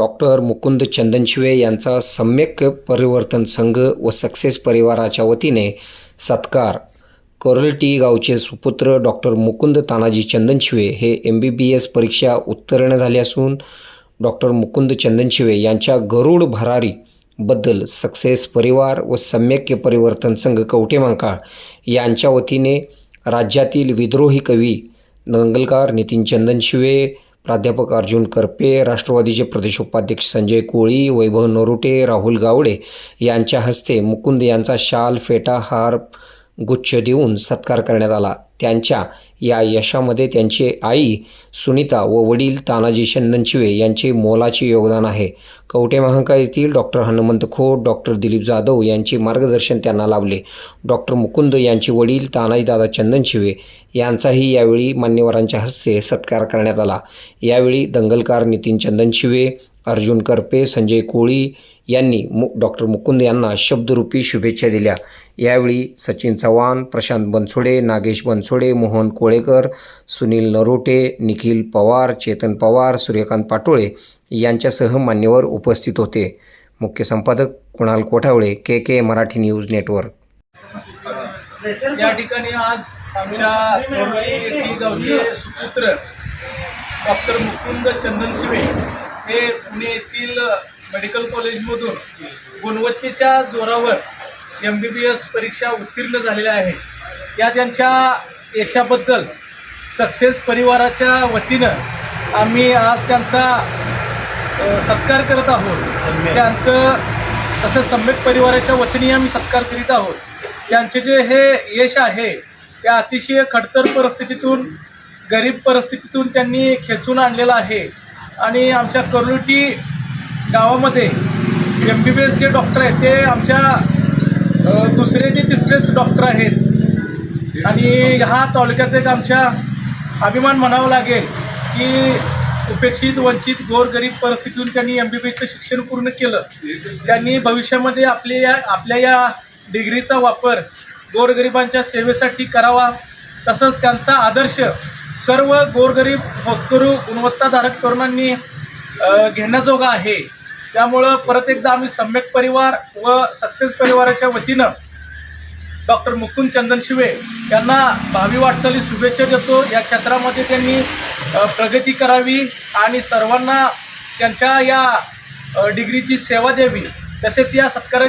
Doctor Mukund Chandanshive यांचा सम्यक परिवर्तन संघ व सक्सेस परिवाराच्या वतीने सत्कार. कोरलटी गावचे सुपुत्र डॉक्टर मुकुंद तानाजी चंदनशिवे हे एम बी बी एस परीक्षा उत्तीर्ण झाले असून डॉक्टर मुकुंद चंदनशिवे यांच्या गरुड भरारी बद्दल सक्सेस परिवार व सम्यक्य परिवर्तन संघ कवठेमंकाळ यांच्या वतीने राज्यातील विद्रोही कवी दंगलकार नितीन चंदनशिवे प्राध्यापक अर्जुन करपे राष्ट्रवादीचे प्रदेश उपाध्यक्ष संजय कोळी वैभव नरोटे राहुल गावडे यांच्या हस्ते मुकुंद यांचा शाल फेटा हार गुच्छ देऊन सत्कार करण्यात आला. त्यांच्या या यशामध्ये त्यांची आई सुनीता व वडील तानाजी चंदनशिवे यांचे मोलाचे योगदान आहे. कवटे महांका येथील डॉक्टर हनुमंत खोट डॉक्टर दिलीप जाधव यांचे मार्गदर्शन त्यांना लाभले. डॉक्टर मुकुंद यांचे वडील तानाजीदादा चंदनशिवे यांचाही यावेळी मान्यवरांच्या हस्ते सत्कार करण्यात आला. यावेळी दंगलकार नितीन चंदनशिवे अर्जुन करपे संजय कोळी यांनी मु डॉक्टर मुकुंद यांना शब्दरूपी शुभेच्छा दिल्या. यावेळी सचिन चव्हाण प्रशांत बनसोडे नागेश बनसोडे मोहन कोळेकर सुनील नरोटे निखिल पवार चेतन पवार सूर्यकांत पाटोळे यांच्यासह मान्यवर उपस्थित होते. मुख्य संपादक Kunal Kothawale K K Marathi news network. या ठिकाणी आज आमच्या गावचे सुपुत्र डॉक्टर मुकुंद चंदनशिवे हे पुणे येथील मेडिकल कॉलेजमधून गुणवत्तेच्या जोरावर एम बी बी एस परीक्षा उत्तीर्ण झालेल्या आहेत. या त्यांच्या यशाबद्दल सक्सेस परिवाराच्या वतीनं आम्ही आज त्यांचा सत्कार करत आहोत. त्यांचं तसं सम्यक परिवाराच्या वतीने आम्ही सत्कार करीत आहोत. त्यांचे जे हे यश आहे ते अतिशय खडतर परिस्थितीतून गरीब परिस्थितीतून त्यांनी खेचून आणलेलं आहे. आणि आमच्या करुटी गावामध्ये एम बी बी एस जे डॉक्टर आहेत ते आमच्या दुसरे ते तिसरेच डॉक्टर आहेत आणि हा तालुक्याचं एक आमच्या अभिमान म्हणावा लागेल की उपेक्षित वंचित गोरगरीब परिस्थितीतून त्यांनी एम बी बी एसचं शिक्षण पूर्ण केलं. त्यांनी भविष्यामध्ये आपल्या या आपल्या या डिग्रीचा वापर गोरगरिबांच्या सेवेसाठी करावा. तसंच त्यांचा आदर्श सर्व गोरगरीब होतकरू गुणवत्ताधारक तरुणांनी घेण्याजोगा आहे. त्यामुळं परत एकदा आम्ही सम्यक परिवार व सक्सेस परिवाराच्या वतीनं डॉक्टर मुकुंद चंदन शिवे यांना भावी वाटचाली शुभेच्छा देतो. या क्षेत्रामध्ये त्यांनी प्रगती करावी आणि सर्वांना त्यांच्या या डिग्रीची सेवा द्यावी. तसेच या सत्काराची